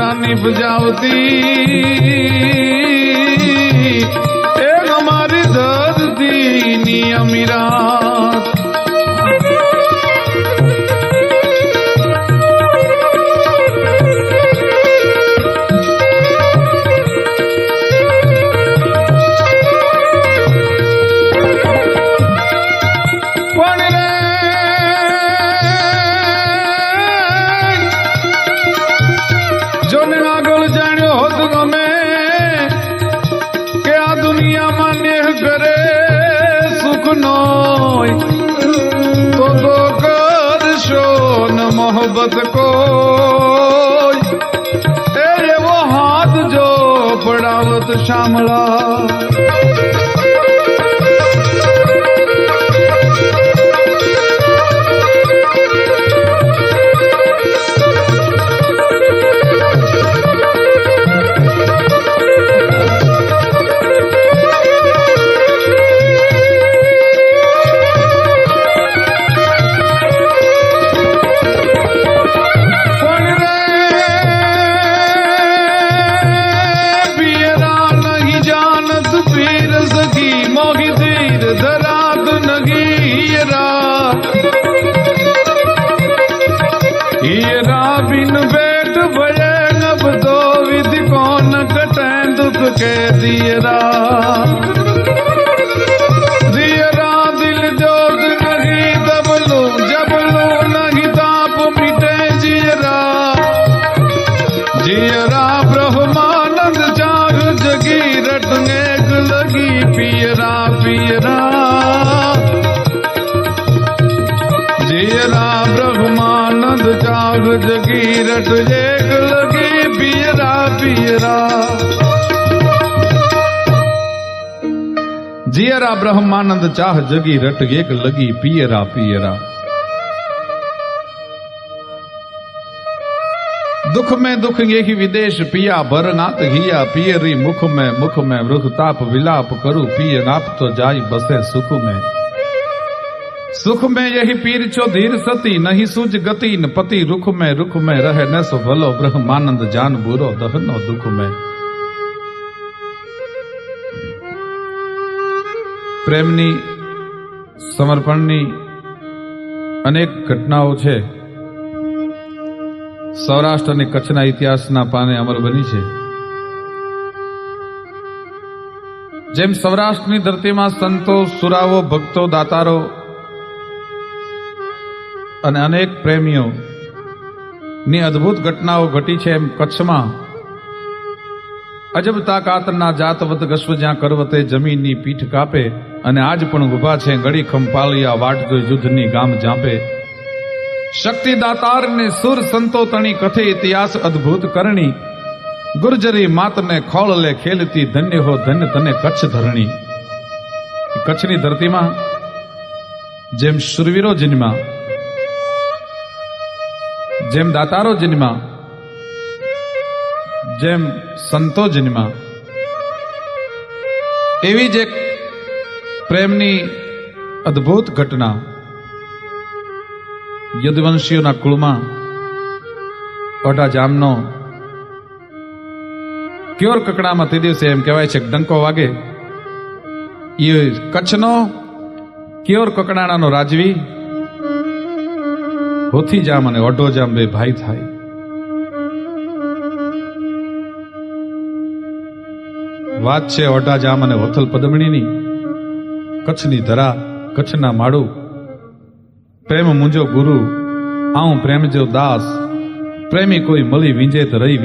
સુરાની બજાવતી એક અમારી ધરતીની અમીરાત. પણ તો તો કરશો ન મોહબત કોઈ. એ એવો હાથ જો પડાવત શામળા. के दियरा दियरा दिल जोग नहीं दबलू जबलू नहीं ताप मिटे जियरा जियरा ब्रह्मानंद जाग जगी रटनेक लगी पियरा पियरा जियरा ब्रह्मानंद जाग जगी रट एक लगी पियरा पियरा जियरा ब्रह्मानंद चाह जगी रट एक लगी पियरा पियरा। दुख में दुख यही विदेश पिया भरनाथ हिया पियरी मुख में मुख में वृख ताप विलाप करू पिय नाप तो जाई बसे सुख में। सुख में यही पीर छो धीर सती नहीं सूझ गति न पति रुख में रुख में रहे न सो भलो ब्रह्मानंद जान बुरो दहनो दुख में। પ્રેમની, સમર્પણની અનેક ઘટનાઓ છે. સૌરાષ્ટ્ર અને કચ્છના ઇતિહાસના પાને અમર બની છે. જેમ સૌરાષ્ટ્રની ધરતીમાં સંતો સુરાવો ભક્તો, દાતારો અને અનેક પ્રેમીઓ ની અદ્ભુત ઘટનાઓ ઘટી છે, એમ કચ્છમાં અજબ તાકાતના જાતવત ગશ્વ જ્યાં કરવતે જમીનની પીઠ કાપે અને આજ પણ ઊભા છે ગળી ખંપાલિયા વાટ જોઈ યુદ્ધની ગામ જાપે. શક્તિ દાતારને સુર સંતો તણી કથે ઇતિહાસ અદ્ભુત કરણી. ગુર્જરી માતને ખોળ લે ખેલતી ધન્ય હો ધન્ય તને કચ્છ ધરણી. કચ્છની ધરતીમાં, જેમ શુરવીરો જન્મા, જેમ દાતારો જન્મા જેમ સંતો જન્મા એવી જ એક પ્રેમની અદ્ભુત ઘટના યદવંશીઓના કુળમાં ઓઢા જામનો ક્યોર કકડામાં તે દિવસે એમ કહેવાય છે ડંકો વાગે. એ કચ્છનો ક્યોર કકડાણાનો રાજવી હોથી જામ અને ઓઢો જામ બે ભાઈ થાય. વાત છે ઓટાજામ અને હોથલ પદમણીની. કચ્છની ધરા, કચ્છના માળું. પ્રેમ મુંજો ગુરુ આવું પ્રેમ જો દાસ. પ્રેમી કોઈ મળી વિંજે તો રહી